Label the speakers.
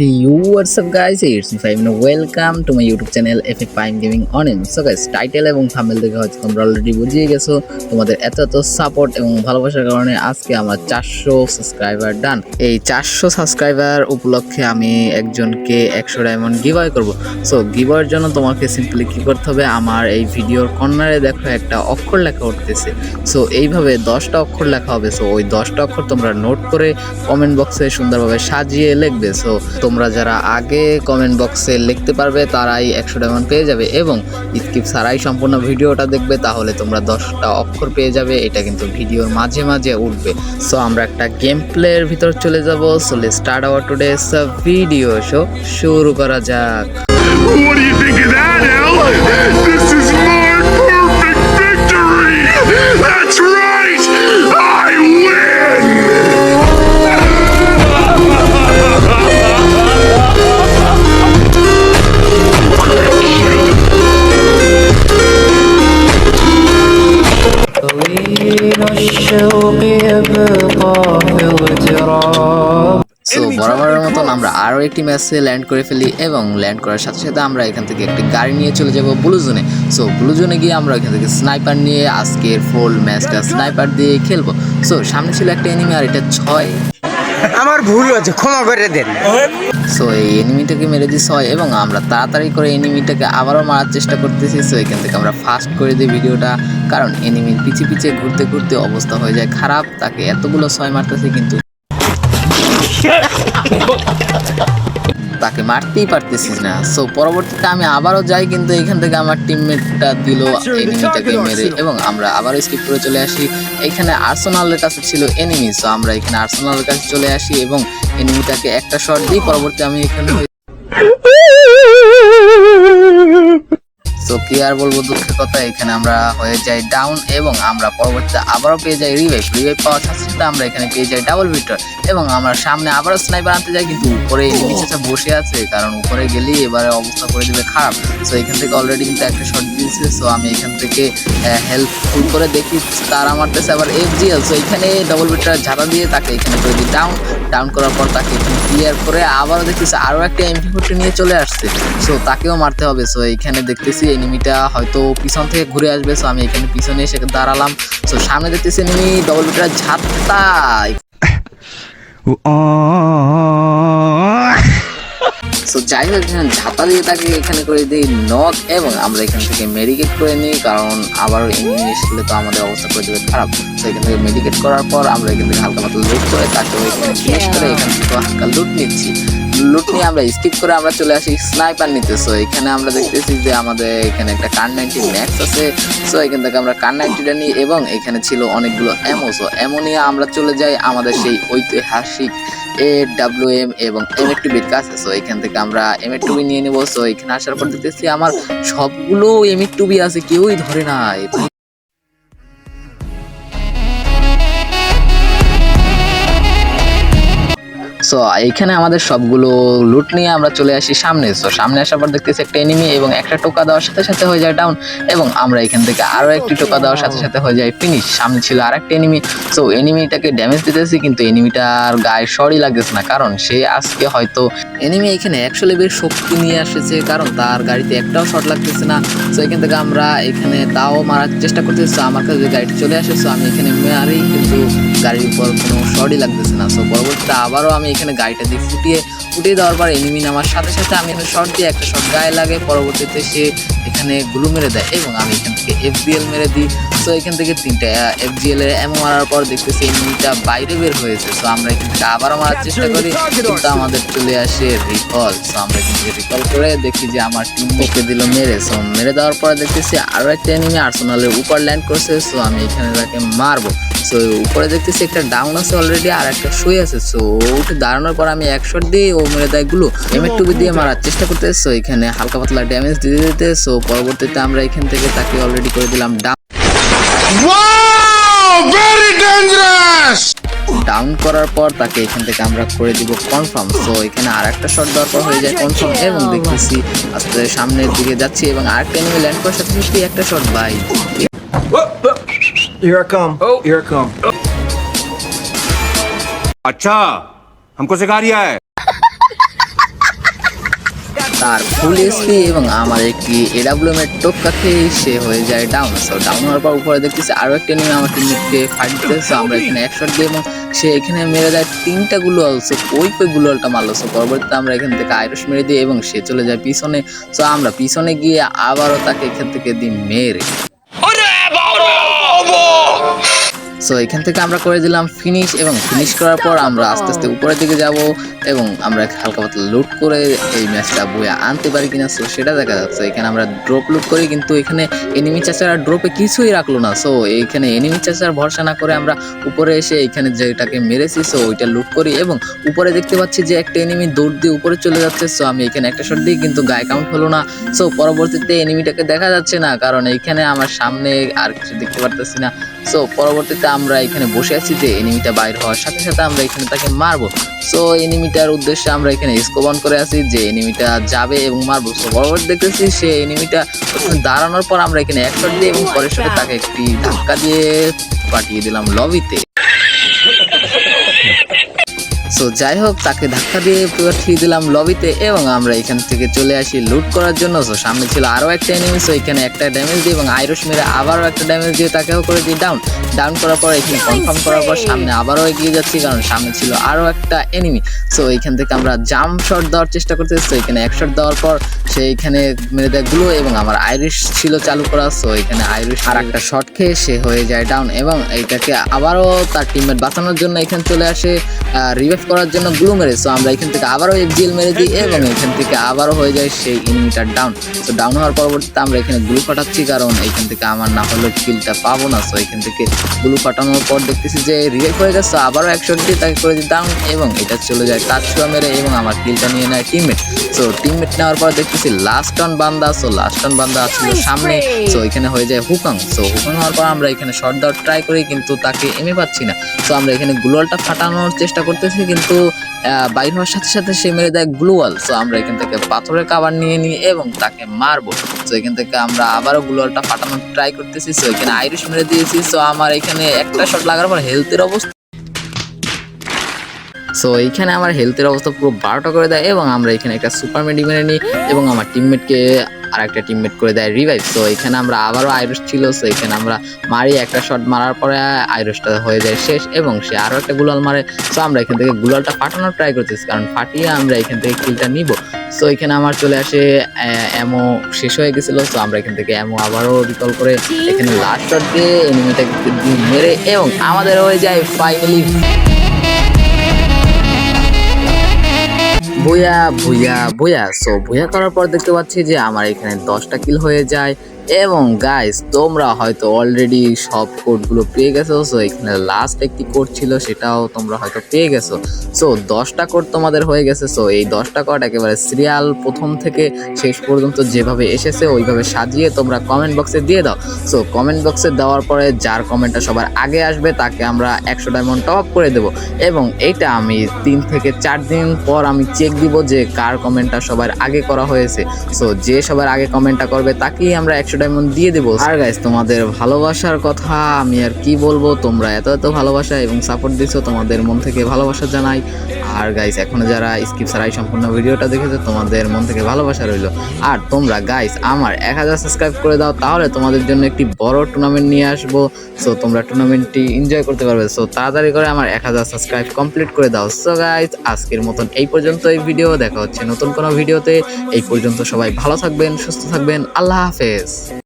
Speaker 1: You what's up guys? It's me Five and welcome to my YouTube channel FF Prime Gaming on him. So guys, title এবং thumbnail দেখে হয়তো তোমরা already বুঝিয়ে গেছো। তোমাদের এত এত সাপোর্ট এবং ভালোবাসার কারণে আজকে আমার চারশো সাবস্ক্রাইবার ডান এই চারশো সাবস্ক্রাইবার উপলক্ষে আমি একজনকে একশো ডায়মন্ড গিভওয়ে করব। সো গিভওয়ের জন্য তোমাকে সিম্পলি কি করতে হবে? আমার এই ভিডিওর কর্নারে দেখো একটা অক্ষর লেখা উঠতেছে। সো এইভাবে দশটা অক্ষর লেখা হবে। সো ওই দশটা অক্ষর তোমরা নোট করে কমেন্ট বক্সে সুন্দরভাবে সাজিয়ে লিখবে। সো তোমরা যারা আগে কমেন্ট বক্সে লিখতে পারবে, তারাই একশো ডায়মন্ড পেয়ে যাবে এবং স্কিপ ছাড়াই সম্পূর্ণ ভিডিওটা দেখবে, তাহলে তোমরা দশটা অক্ষর পেয়ে যাবে, এটা কিন্তু ভিডিওর মাঝে মাঝে উঠবে। সো আমরা একটা গেম প্লের ভিতর চলে যাব। সো লে start our today video show শুরু করা যাক।
Speaker 2: What do
Speaker 1: বরাবরের মতন আমরা আরও একটি ম্যাচে ল্যান্ড করে ফেলি এবং ল্যান্ড করার সাথে সাথে আমরা এখান থেকে একটি গাড়ি নিয়ে চলে যাব ব্লু জোনে। সো ব্লু জোনে গিয়ে আমরা এখান থেকে স্নাইপার নিয়ে আজকের ফুল ম্যাচটা স্নাইপার দিয়ে খেলব। সো সামনে ছিল একটা এনিমি আর এটা ছয়।
Speaker 3: আমার ভুল হয়েছে ক্ষমা করে দেন।
Speaker 1: সো এই এনিমিটাকে মেরে দিস হয় এবং আমরা তাড়াতাড়ি করে এনিমিটাকে আবারও মারার চেষ্টা করতেছি। সো এখান থেকে আমরা ফাস্ট করে দিই ভিডিওটা কারণ এনিমির পিছে পিছে ঘুরতে ঘুরতে অবস্থা হয়ে যায় খারাপ তাকে এতগুলো ছয় মারতেছে কিন্তু তাকে মারতেই পারতেছিস না। সো পরবর্তীতে আমি আবারও যাই, কিন্তু এখান থেকে আমার টিমমেটটা দিল এনিমিটাকে মেরে এবং আমরা আবারও স্কিপ করে চলে আসি। এখানে আর্সেনালের কাছে ছিল এনিমি সো আমরা এখানে আর্সেনালের কাছে চলে আসি এবং এনিমিটাকে একটা শট দিই। পরবর্তী আমি এখানে তো কি আর বলব দুঃখের কথা এখানে আমরা হয়ে যাই ডাউন এবং আমরা পরবর্তীতে আবারও পেয়ে যাই রিভাইভ রিভাইভ পাওয়ার সাথে সাথে আমরা এখানে পেয়ে যাই ডাবল ভিক্টর এবং আমরা সামনে আবারও স্নাইপার আনতে যাই কিন্তু উপরে চাচা বসে আছে কারণ উপরে গেলেই এবারে অবস্থা করে দিবে খারাপ। সো এখান থেকে অলরেডি কিন্তু একটা শট দিয়েছে সো আমি এখান থেকে হেল্প ফুল করে দেখি তারা মারতেছে আবার এফ জিএল সো এখানে ডবল ভিক্টর ঝাড়া দিয়ে তাকে এখানে করে দিই ডাউন ডাউন করার পর তাকে এখানে ক্লিয়ার করে আবারও দেখতেছি আরও একটা এমপি ফোরটি নিয়ে চলে আসছে। সো তাকেও মারতে হবে। সো এখানে দেখতেছি এনিমিটা হয়তো পিছন থেকে ঘুরে আসবে সো আমি এখানে পিছনে এসে দাঁড়ালাম। সো সামনে দেখতেছি এনিমি ডবল বিটার ঝাপটা সো যাই হোক এখানে ঝাপা দিয়ে তাকে এখানে করে দিই নক এবং আমরা এখান থেকে মেডিকেট করে নিই কারণ আবার এনিমি এসলে তো আমাদের অবস্থা করে দেবে খারাপ। তো এখান থেকে মেডিকেট করার পর আমরা এখান থেকে হালকা পাতলা লুট করে তাকে এখানে ফিনিশ করে এখান থেকে হালকা লুট নিচ্ছি। লুট নিয়ে আমরা স্কিপ করে আমরা চলে আসি স্নাইপার নিতে। সো এখানে আমরা দেখতেছি যে আমাদের এখানে একটা কার নাইনটি ম্যাক্স আছে। সো এখান থেকে আমরা কার নাইনটিটা নিই এবং এখানে ছিল অনেকগুলো এমো সো এমো নিয়ে আমরা চলে যাই আমাদের সেই ঐতিহাসিক এ ডাব্লিউ এম এবং এম এর টুবির কাছে। সো এখান থেকে আমরা এম এর টুবি নিয়ে নেব। সো এখানে আসার পর দেখতেছি আমার সবগুলো এম এর টুবি আছে, কেউই ধরে নাই। সো এখানে আমাদের সবগুলো লুট নিয়ে আমরা চলে আসি সামনে। সো সামনে আসার পর দেখতেছি একটা এনিমি এবং একটা টোকা দেওয়ার সাথে সাথে হয়ে যায় ডাউন এবং আমরা এখান থেকে আরও একটি টোকা দেওয়ার সাথে সাথে হয়ে যায় ফিনিশ সামনে ছিল আরেকটা এনিমি সো এনিমিটাকে ড্যামেজ দিতেছি কিন্তু এনিমিটার গায়ে সরই লাগতেছে না কারণ সে আজকে হয়তো এনিমি এখানে একশো লেভেল শক্তি নিয়ে আসেছে কারণ তার গাড়িতে একটাও শট লাগতেছে না। সো এখান থেকে আমরা এখানে তাও মারার চেষ্টা করতেছি। So, আমার কাছে যে গাড়িটি চলে আসে সো আমি এখানে মারি কিন্তু গাড়ির উপর কোনো শটই লাগতেছে না। সো পরবর্তীতে আবারও আমি এখানে গাড়িটা দিয়ে ফুটিয়ে ফুটিয়ে দেওয়ার পর এনিমি নামার সাথে সাথে আমি এখানে শট দিয়ে একটা শট গায়ে লাগে পরবর্তীতে সে এখানে গুলু মেরে দেয় এবং আমি এখান থেকে এফবিএল মেরে দিই। সো এখান থেকে তিনটা এফজিএল এর এমন মারার পর দেখতেছি এনিমিটা বাইরে বের হয়েছে। সো আমরা এখান থেকে আবারও মারার চেষ্টা করি কিন্তু আমাদের চলে আসে রিকল সো আমরা এখান থেকে রিকল করে দেখি যে আমার টিম ওকে দিল মেরে। সো মেরে দেওয়ার পরে দেখতেছি আরও একটা এনিমি আর্সেনালের উপর ল্যান্ড করছে। সো আমি এখানে তাকে মারবো। সো উপরে দেখতেছি একটা ডাউন আছে অলরেডি আর একটা শুয়ে আছে। সো উঠে দাঁড়ানোর পর আমি এক শট দিয়ে ও মেরে দেয়গুলো। এমএর টুবি দিয়ে মারার চেষ্টা করতে সো এখানে হালকা পাতলা ড্যামেজ দিতে দিতে। সো পরবর্তীতে আমরা এখান থেকে তাকে অলরেডি করে দিলাম ডাউন ডাউন করার পর তাকে এখান থেকে আমরা করে দিব কনফার্ম সো এখানে আর একটা শট দেওয়ার পর হয়ে যায় কনফার্ম এবং দেখতেছি আস্তে সামনের দিকে যাচ্ছি এবং আরেকটা এনিমি ল্যান্ড করার সাথে সাথে একটা শট ভাই
Speaker 4: Here I come. Oh, here I come.
Speaker 5: अच्छा हमको सिखा रिया है
Speaker 1: তার ফুল এসপি এবং আমার একটি এডাব্লিউএম এর টোক্কা খেয়ে সে হয়ে যায় ডাউন সো ডাউন হওয়ার পর উপরে দেখতেছি আরো একটা এনিমি আমার টিমমেটকে ফাইট দিতে সো আমরা এখানে এক শট দিই এবং সে এখানে মেরে দেয় তিনটা গুলো সো ওই ওই গুলোলটা মারলো সো পরবর্তীতে আমরা এখান থেকে আইরস মেরে দিই এবং সে চলে যায় পিছনে সো আমরা পিছনে গিয়ে আবারও তাকে এখান থেকে দিই মেরে সো এখান থেকে আমরা করে দিলাম ফিনিশ এবং ফিনিশ করার পর আমরা আস্তে আস্তে উপরের দিকে যাব এবং আমরা হালকা পাতলা লুট করে এই ম্যাচটা বইয়া আনতে পারি কিনা সো সেটা দেখা যাচ্ছে। এখানে আমরা ড্রপ লুট করি, কিন্তু এখানে এনিমি চাচারা ড্রপে কিছুই রাখল না। সো এইখানে এনিমি চাচার ভরসা না করে আমরা উপরে এসে এখানে যেটাকে মেরেছি সো ওইটা লুট করি এবং উপরে দেখতে পাচ্ছি যে একটা এনিমি দৌড় দিয়ে উপরে চলে যাচ্ছে। সো আমি এখানে একটা শট দিই, কিন্তু গায়ে কাউন্ট হলো না। সো পরবর্তীতে এনিমিটাকে দেখা যাচ্ছে না, কারণ এইখানে আমার সামনে আর কিছু দেখতে পারতেছি না। সো পরবর্তীতে আমরা এখানে বসে আছি যে এনিমিটা বাইর হওয়ার সাথে সাথে আমরা এখানে তাকে মারবো। সো এনিমিটার উদ্দেশ্যে আমরা এখানে স্কোপ অন করে আছি যে এনিমিটা যাবে এবং মারবো। সো বরাবর দেখতেছি সে এনিমিটা দাঁড়ানোর পর আমরা এখানে এক শট দিই এবং পরের সাথে তাকে একটি ধাক্কা দিয়ে পাঠিয়ে দিলাম লবিতে সো যাই হোক তাকে ধাক্কা দিয়ে পাঠিয়ে দিলাম লবিতে এবং আমরা এখান থেকে চলে আসি লুট করার জন্য। সো সামনে ছিল আরও একটা এনিমি সো এখানে একটা ড্যামেজ দিই এবং আইরস মেরে আবারও একটা ড্যামেজ দিয়ে তাকেও করে দিই। ডাউন ডাউন করার পর এখানে কনফার্ম করার পর সামনে আবারও এগিয়ে যাচ্ছি কারণ সামনে ছিল আরও একটা এনিমি সো এইখান থেকে আমরা জাম্প শট দেওয়ার চেষ্টা করতেছি। তো এখানে এক শট দেওয়ার পর সে এখানে মেরে দেয়গুলো এবং আমার আইরিশ ছিল চালু করা। সো এখানে আইরিশ আর একটা শট খেয়ে সে হয়ে যায় ডাউন এবং এইটাকে আবারও তার টিমমেট বাঁচানোর জন্য এখানে চলে আসে রিভাইভ করার জন্য গ্লু মেরে সো আমরা এখান থেকে আবারও এফজিএল মেরে দিই এবং এখান থেকে আবারও হয়ে যায় সেই ইনিমিটার ডাউন তো ডাউন হওয়ার পরবর্তীতে আমরা এখানে গ্লু ফাটাচ্ছি কারণ এখান থেকে আমার না হলে কিলটা পাবো না। সো এখান থেকে গ্লু ফাটানোর পর দেখতেছি যে রিভাইভ হয়ে গেছে আবারও একশো দিয়ে তাকে করে দিই ডাউন এবং এটা চলে যায় কাজছুয়া মেরে এবং আমার কিলটা নিয়ে নেয় টিমমেট সো টিমমেট নেওয়ার পর দেখতেছি লাস্ট টান বান্দা সো লাস্ট টান বান্দা ছিল সামনে। সো এখানে হয়ে যায় হুকাং সো হুকাং হওয়ার পর আমরা এখানে শর্ট দেওয়ার ট্রাই করি কিন্তু তাকে এমে পাচ্ছি না। সো আমরা এখানে গ্লোয়ালটা ফাটানোর চেষ্টা করতেছি কিন্তু বাইর হওয়ার সাথে সাথে সে মেরে দেয় গ্লোয়াল। সো আমরা এখান থেকে পাথরের কাবার নিয়ে নিই এবং তাকে মারবো। সো এখান থেকে আমরা আবারও গ্লোয়ালটা ফাটানোর ট্রাই করতেছি। সো এখানে আইরিশ মেরে দিয়েছি। সো আমার এখানে একটা শট লাগার পর হেলথের অবস্থা সো এইখানে আমার হেলথের অবস্থা পুরো বারোটা করে দেয় এবং আমরা এখানে একটা সুপার মেডি মেরে নিই এবং আমার টিমমেটকে আর একটা টিমমেট করে দেয় রিভাইভ সো এখানে আমরা আবারও আইরস ছিল সো এখানে আমরা মারি, একটা শট মারার পরে আইরসটা হয়ে যায় শেষ এবং সে আরও একটা গুলাল মারে। সো আমরা এখান থেকে গুলালটা ফাটানোর ট্রাই করতেছি, কারণ ফাটিয়ে আমরা এখান থেকে কিলটা নিব। সো এখানে আমার চলে আসে অ্যামো শেষ হয়ে গেছিল সো আমরা এখান থেকে অ্যামো আবারও রিকল করে এখানে লাস্ট শট দিয়ে এনিমিটাকে মেরে এবং আমাদের হয়ে যায় ফাইনালি বইয়া ভুইয়া বইয়া সো ভুইয়া করার পর দেখতে পাচ্ছি যে আমার এখানে দশটা কিল হয়ে যায়। এবং গাইস তোমরা হয়তো অলরেডি সব কোডগুলো পেয়ে গেছো সো এখানে লাস্ট একটি কোড ছিল, সেটাও তোমরা হয়তো পেয়ে গেছো। সো দশটা কোড তোমাদের হয়ে গেছে সো এই দশটা কোড একেবারে সিরিয়াল প্রথম থেকে শেষ পর্যন্ত যেভাবে এসেছে, ওইভাবে সাজিয়ে তোমরা কমেন্ট বক্সে দিয়ে দাও। সো কমেন্ট বক্সে দেওয়ার পরে যার কমেন্টটা সবার আগে আসবে, তাকে আমরা একশো ডায়মন্ড টপ আপ করে দেবো। এবং এইটা আমি তিন থেকে চার দিন পর আমি চেক দিব যে কার কমেন্টটা সবার আগে করা হয়েছে। সো যে সবার আগে কমেন্টটা করবে, তাকেই আমরা একশো ডায়মন্ড দিয়ে দেবো। আর গাইজ তোমাদের ভালোবাসার কথা আমি আর কি বলব? তোমরা এত এত ভালোবাসা এবং সাপোর্ট দিছো, তোমাদের মন থেকে ভালোবাসা জানাই। আর গাইস এখনও যারা স্কিপ ছাড়াই সম্পূর্ণ ভিডিওটা দেখেছ, তোমাদের মন থেকে ভালোবাসা রইল। আর তোমরা গাইস আমার এক হাজার সাবস্ক্রাইব করে দাও, তাহলে তোমাদের জন্য একটি বড় টুর্নামেন্ট নিয়ে আসব। সো তোমরা টুর্নামেন্টটি এনজয় করতে পারবে। সো তাড়াতাড়ি করে আমার এক হাজার সাবস্ক্রাইব কমপ্লিট করে দাও। সো গাইস আজকের মতন এই পর্যন্ত এই ভিডিও দেখা হচ্ছে নতুন কোনো ভিডিওতে এই পর্যন্ত সবাই ভালো থাকবেন, সুস্থ থাকবেন। আল্লাহ হাফেজ।